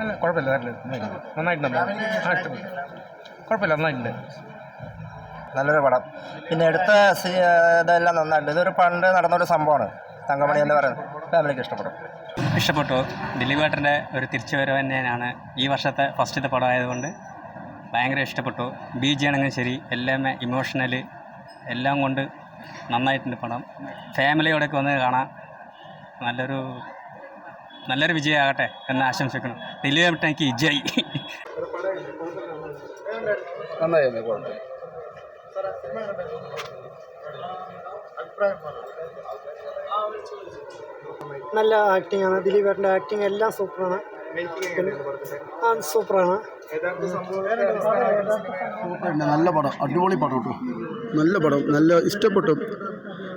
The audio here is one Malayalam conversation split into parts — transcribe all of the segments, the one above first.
അല്ല കുഴപ്പമില്ല നല്ല നന്നായിട്ടുണ്ട് ആ ഇഷ്ടപ്പെട്ടു കുഴപ്പമില്ല നന്നായിട്ടുണ്ട്. നല്ലൊരു പടം. പിന്നെ എടുത്ത ഇതെല്ലാം നന്നായിട്ടുണ്ട്. ഇതൊരു പണ്ട് നടന്നൊരു സംഭവമാണ്. തങ്കമണി എന്ന് പറയുന്നത് ഫാമിലിക്ക് ഇഷ്ടപ്പെടും ഇഷ്ടപ്പെട്ടു. ദിലീപ് ഏട്ടന്റെ ഒരു തിരിച്ചുവരവ് തന്നെയാണ് ഈ വർഷത്തെ ഫസ്റ്റത്തെ പടമായതുകൊണ്ട് ഭയങ്കര ഇഷ്ടപ്പെട്ടു. ബി ജി ആണെങ്കിലും ശരി എല്ലാം ഇമോഷണൽ എല്ലാം കൊണ്ട് നന്നായിട്ടുണ്ട് പടം. ഫാമിലിയോടൊക്കെ വന്ന് കാണാം നല്ലൊരു നല്ലൊരു വിജയമാകട്ടെ എന്ന് ആശംസിക്കുന്നു. ദിലീപ് ഏട്ടൻ എനിക്ക് വിജയ് നല്ല ആക്ടിംഗ് ആണ്. ദിലീപേട്ടന്റെ ആക്ടിങ് എല്ലാം സൂപ്പറാണ് ആ സൂപ്പറാണ് നല്ല പടം അടിപൊളി പടം കേട്ടോ. നല്ല പടം നല്ല ഇഷ്ടപ്പെട്ടു.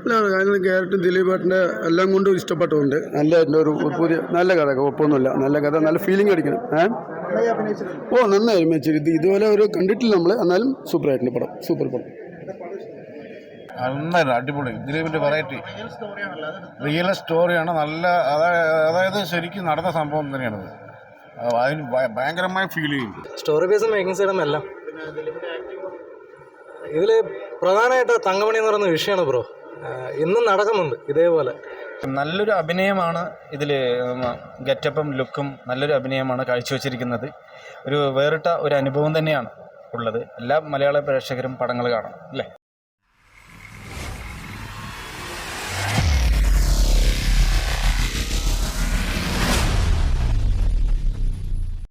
അല്ല കാരണം ദിലീപ് ദിലീപേട്ടന്റെ എല്ലാം കൊണ്ടും ഇഷ്ടപ്പെട്ടുണ്ട് നല്ല എന്റെ ഒരു പുതിയ നല്ല കഥ കുഴപ്പമൊന്നുമില്ല നല്ല കഥ നല്ല ഫീലിംഗ് അടിക്കണം. ഏ? ഓ നന്നായി അഭിനയിച്ചു. ഇത് ഇതുപോലെ ഒരു കണ്ടിട്ടില്ല നമ്മൾ എന്നാലും സൂപ്പറായിട്ടുണ്ട് പടം. സൂപ്പർ പടം. നന്നായിരുന്നു അടിപൊളി. ദിലീപിന്റെ വെറൈറ്റി റിയൽ സ്റ്റോറിയാണ് നല്ല അതായത് ശരിക്കും നടന്ന സംഭവം തന്നെയാണത്. അതിന് ഭയ- ഭയങ്കരമായി ഫീൽ ചെയ്യും സ്റ്റോറി ബേസും മേക്കിംഗ് സൈഡും എല്ലാം ഇതിൽ പ്രധാനമായിട്ട് തങ്കമണി എന്ന് പറയുന്ന വിഷയമാണ് ബ്രോ ഇന്നും നടക്കുന്നുണ്ട് ഇതേപോലെ. നല്ലൊരു അഭിനയമാണ് ഇതിൽ ഗെറ്റപ്പും ലുക്കും നല്ലൊരു അഭിനയമാണ് കാഴ്ചവെച്ചിരിക്കുന്നത്. ഒരു വേറിട്ട ഒരു അനുഭവം തന്നെയാണ് ഉള്ളത്. എല്ലാ മലയാള പ്രേക്ഷകരും പടങ്ങൾ കാണണം അല്ലേ?